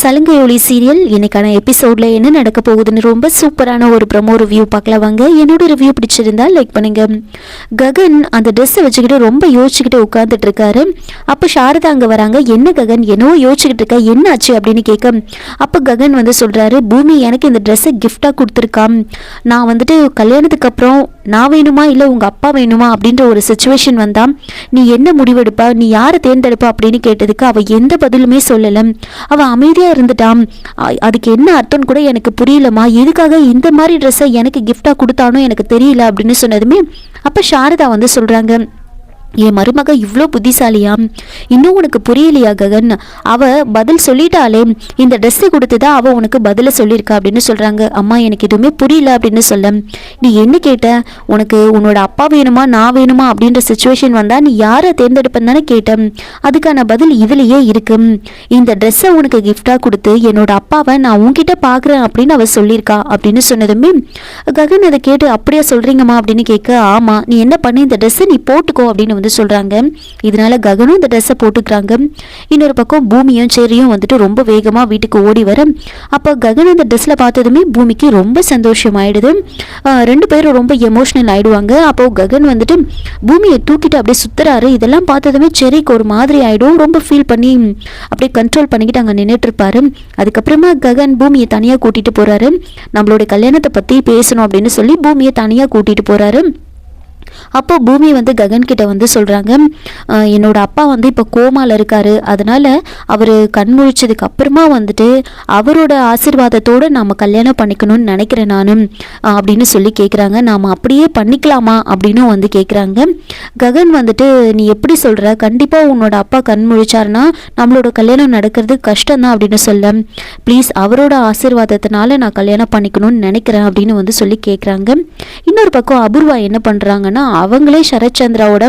சலங்கை ஒளி சீரியல் இன்னைக்கான எபிசோட்ல என்ன நடக்க போகுதுன்னு ரொம்ப சூப்பரான ஒரு ப்ரமோ ரிவ்யூ பார்க்கலாம் வாங்க. என்னோட ரிவ்யூ பிடிச்சிருந்தா லைக் பண்ணுங்க. ககன் அந்த ட்ரெஸ்ஸை வச்சுக்கிட்டு ரொம்ப யோசிச்சுக்கிட்டு உட்காந்துட்டு இருக்காரு. அப்போ சாரதா அங்கே வராங்க. என்ன ககன்? என்னவோ யோசிச்சுக்கிட்டு இருக்கா? என்ன ஆச்சு அப்படின்னு கேட்க அப்போ ககன் வந்து சொல்றாரு பூமி எனக்கு இந்த ட்ரெஸ்ஸை கிஃப்டாக கொடுத்துருக்கான் நான் வந்துட்டு கல்யாணத்துக்கு அப்புறம் நான் வேணுமா? இல்லை உங்கள் அப்பா வேணுமா? அப்படின்ற ஒரு சுச்சுவேஷன் வந்தா நீ என்ன முடிவெடுப்பா? நீ யாரை தேர்ந்தெடுப்பா? அப்படின்னு கேட்டதுக்கு அவள் எந்த பதிலுமே சொல்லலை. அவள் அமைதியாக இருந்துட்டான் அதுக்கு என்ன அர்த்தம்னு கூட எனக்கு புரியலம்மா. எதுக்காக இந்த மாதிரி ட்ரெஸ்ஸை எனக்கு கிஃப்டாக கொடுத்தானோ எனக்கு தெரியல அப்படின்னு சொன்னதுமே அப்போ சாரதா வந்து சொல்கிறாங்க என் மருமக இவ்வளோ புத்திசாலியா? இன்னும் உனக்கு புரியலையா ககன்? அவ பதில் சொல்லிட்டாலே இந்த ட்ரெஸ்ஸை கொடுத்து தான் அவள் உனக்கு பதிலை சொல்லியிருக்கா அப்படின்னு சொல்கிறாங்க அம்மா எனக்கு எதுவுமே புரியல அப்படின்னு சொல்ல. நீ என்ன கேட்ட? உனக்கு உன்னோட அப்பா வேணுமா நான் வேணுமா அப்படின்ற சுச்சுவேஷன் வந்தால் நீ யாரை தேர்ந்தெடுப்பேன்னு தானே கேட்டேன் அதுக்கான பதில் இதுலயே இருக்கு. இந்த ட்ரெஸ்ஸை உனக்கு கிஃப்டாக கொடுத்து என்னோட அப்பாவை நான் உன்கிட்ட பார்க்குறேன் அப்படின்னு அவள் சொல்லியிருக்கா அப்படின்னு சொன்னதுமே ககன் அதை கேட்டு அப்படியே சொல்கிறீங்கம்மா அப்படின்னு கேட்க ஆமாம் நீ என்ன பண்ணு இந்த ட்ரெஸ்ஸை நீ போட்டுக்கோ அப்படின்னு வந்து சொல்றாங்க. இதனால ககனும் இந்த ட்ரெஸ்ஸை போட்டுக்கிறாங்க. இன்னொரு பக்கம் பூமியும் செரியும் வந்துட்டு ரொம்ப வேகமாக வீட்டுக்கு ஓடி வர. அப்போ ககன் அந்த ட்ரெஸ்ஸில் பார்த்ததுமே பூமிக்கு ரொம்ப சந்தோஷமாயிடுது ரெண்டு பேரும் ரொம்ப எமோஷனல் ஆயிடுவாங்க. அப்போ ககன் வந்துட்டு பூமியை தூக்கிட்டு அப்படியே சுத்துறாரு. இதெல்லாம் பார்த்ததுமே செரிக்கு ஒரு மாதிரி ஆகிடும் ரொம்ப ஃபீல் பண்ணி அப்படியே கண்ட்ரோல் பண்ணிக்கிட்டு அங்கே நின்றுட்டு இருப்பாரு. அதுக்கப்புறமா ககன் பூமியை தனியாக கூட்டிகிட்டு போறாரு. நம்மளோட கல்யாணத்தை பற்றி பேசணும் அப்படின்னு சொல்லி பூமியை தனியாக கூட்டிட்டு போகிறாரு அப்போ பூமி வந்து ககன் கிட்ட வந்து சொல்கிறாங்க என்னோட அப்பா வந்து இப்போ கோமாவில் இருக்காரு. அதனால் அவர் கண் முழிச்சதுக்கு அப்புறமா வந்துட்டு அவரோட ஆசீர்வாதத்தோட நாம் கல்யாணம் பண்ணிக்கணும்னு நினைக்கிறேன் நானும் அப்படின்னு சொல்லி கேட்குறாங்க நாம அப்படியே பண்ணிக்கலாமா? அப்படின்னு வந்து கேட்குறாங்க ககன் வந்துட்டு நீ எப்படி சொல்கிற கண்டிப்பாக உன்னோட அப்பா கண் முழிச்சாருன்னா நம்மளோட கல்யாணம் நடக்கிறது கஷ்டம்தான் அப்படின்னு சொல்ல ப்ளீஸ் அவரோட ஆசீர்வாதத்தினால நான் கல்யாணம் பண்ணிக்கணும்னு நினைக்கிறேன் அப்படின்னு வந்து சொல்லி கேட்குறாங்க இன்னொரு பக்கம் அபூர்வா என்ன பண்ணுறாங்கன்னா அவங்களே சரத்சந்திராவோட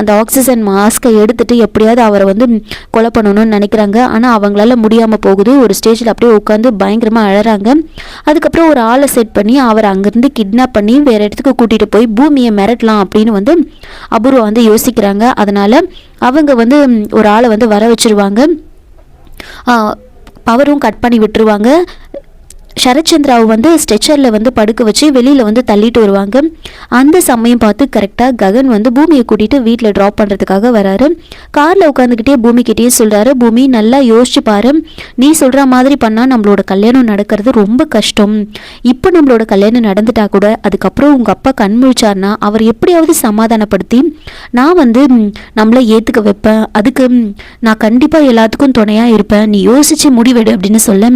அந்த ஆக்சிஜன் மாஸ்கை எடுத்துட்டு எப்படியாவது அவரை வந்து கொலை பண்ணணும்னு நினைக்கிறாங்க. ஆனால் அவங்களால முடியாமல் போகுது. ஒரு ஸ்டேஜில் அப்படியே உட்காந்து பயங்கரமாக அழறாங்க. அதுக்கப்புறம் ஒரு ஆளை செட் பண்ணி அவரை அங்கேருந்து கிட்னாப் பண்ணி வேற இடத்துக்கு கூட்டிகிட்டு போய் பூமியை மிரட்டலாம் அப்படின்னு வந்து அபூர்வா வந்து யோசிக்கிறாங்க. அதனால் அவங்க வந்து ஒரு ஆளை வந்து வர வச்சுருவாங்க. பவரும் கட் பண்ணி விட்டுருவாங்க. சரத்சந்திராவை வந்து ஸ்ட்ரெச்சரில் வந்து படுக்க வச்சு வெளியில் வந்து தள்ளிட்டு வருவாங்க. அந்த சமயம் பார்த்து கரெக்டாக ககன் வந்து பூமியை கூட்டிகிட்டு வீட்டில் ட்ராப் பண்ணுறதுக்காக வராரு. காரில் உட்காந்துக்கிட்டே பூமிக்கிட்டே சொல்கிறாரு பூமி நல்லா யோசிச்சு பாரு. நீ சொல்கிற மாதிரி பண்ணால் நம்மளோட கல்யாணம் நடக்கிறது ரொம்ப கஷ்டம். இப்போ நம்மளோட கல்யாணம் நடந்துட்டா கூட அதுக்கப்புறம் உங்கள் அப்பா கண் முழிச்சார்னா அவர் எப்படியாவது சமாதானப்படுத்தி நான் வந்து நம்மளை ஏற்றுக்க வைப்பேன். அதுக்கு நான் கண்டிப்பாக எல்லாத்துக்கும் துணையாக இருப்பேன். நீ யோசித்து முடிவெடு அப்படின்னு சொல்ல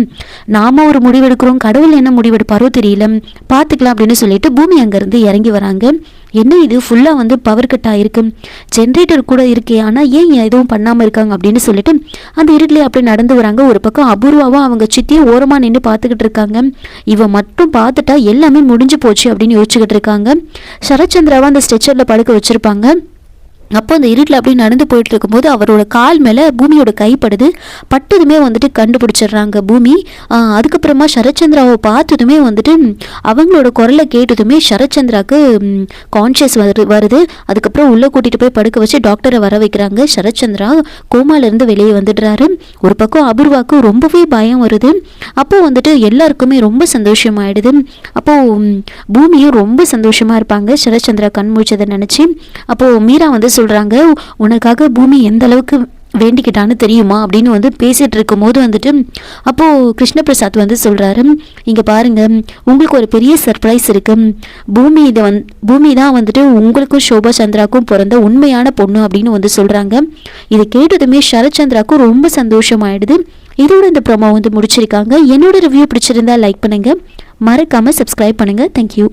நாம ஒரு முடிவெடுக்கிறோம். கடவுள் என்ன முடிவெடுப்பாரோ தெரியல. பார்த்துக்கலாம் அப்படின்னு சொல்லிட்டு பூமி அங்கேருந்து இறங்கி வராங்க. என்ன இது? ஃபுல்லாக வந்து பவர் கட் ஆயிருக்கு. ஜென்ரேட்டர் கூட இருக்கே ஆனால் ஏன் எதுவும் பண்ணாமல் இருக்காங்க அப்படின்னு சொல்லிட்டு அந்த இருட்டிலே அப்படியே நடந்து வராங்க. ஒரு பக்கம் அபூர்வாவும் அவங்க சித்தியும் ஓரமாக நின்று பார்த்துக்கிட்டு இருக்காங்க. இவ மட்டும் பார்த்துட்டா எல்லாமே முடிஞ்சு போச்சு அப்படின்னு யோசிச்சுக்கிட்டு இருக்காங்க. சரத்சந்திராவை அந்த ஸ்ட்ரெச்சரில் படுக்க வச்சிருப்பாங்க. அப்போ அந்த இருட்டில் அப்படியே நடந்து போயிட்டு இருக்கும்போது அவரோட கால் மேலே பூமியோட கைப்படுது பட்டதுமே வந்துட்டு கண்டுபிடிச்சிடுறாங்க பூமி. அதுக்கப்புறமா சரத்சந்திராவை பார்த்ததுமே வந்துட்டு அவங்களோட குரலை கேட்டதுமே சரத்சந்திராவுக்கு கான்ஷியஸ் வரு வருது. அதுக்கப்புறம் உள்ளே கூட்டிகிட்டு போய் படுக்க வச்சு டாக்டரை வர வைக்கிறாங்க. சரத்சந்திரா கோமாலேருந்து வெளியே வந்துடுறாரு. ஒரு பக்கம் அபூர்வாக்கு ரொம்பவே பயம் வருது. அப்போது வந்துட்டு எல்லாருக்குமே ரொம்ப சந்தோஷமாயிடுது. அப்போது பூமியும் ரொம்ப சந்தோஷமாக இருப்பாங்க. சரத்சந்திரா கண் முழிச்சதை நினச்சி. அப்போது மீரா வந்து சொல்றாங்க உனக்காக பூமி எந்த அளவுக்கு வேண்டிக்கிட்டான்னு தெரியுமா? அப்படின்னு வந்து பேசிகிட்டு இருக்கும்போது வந்துட்டு அப்போது கிருஷ்ணபிரசாத் வந்து சொல்றாரு இங்கே பாருங்க உங்களுக்கு ஒரு பெரிய சர்ப்ரைஸ் இருக்கு. பூமி இதை வந் பூமி தான் வந்துட்டு உங்களுக்கும் சோபா சந்திராக்கும் பிறந்த உண்மையான பொண்ணு அப்படின்னு வந்து சொல்கிறாங்க இதை கேட்டதுமே சரத்சந்திராக்கும் ரொம்ப சந்தோஷமாயிடுது இதோட இந்த ப்ரோமோ வந்து முடிச்சிருக்காங்க. என்னோட ரிவ்யூ பிடிச்சிருந்தா லைக் பண்ணுங்க. மறக்காமல் சப்ஸ்கிரைப் பண்ணுங்க. தேங்க்யூ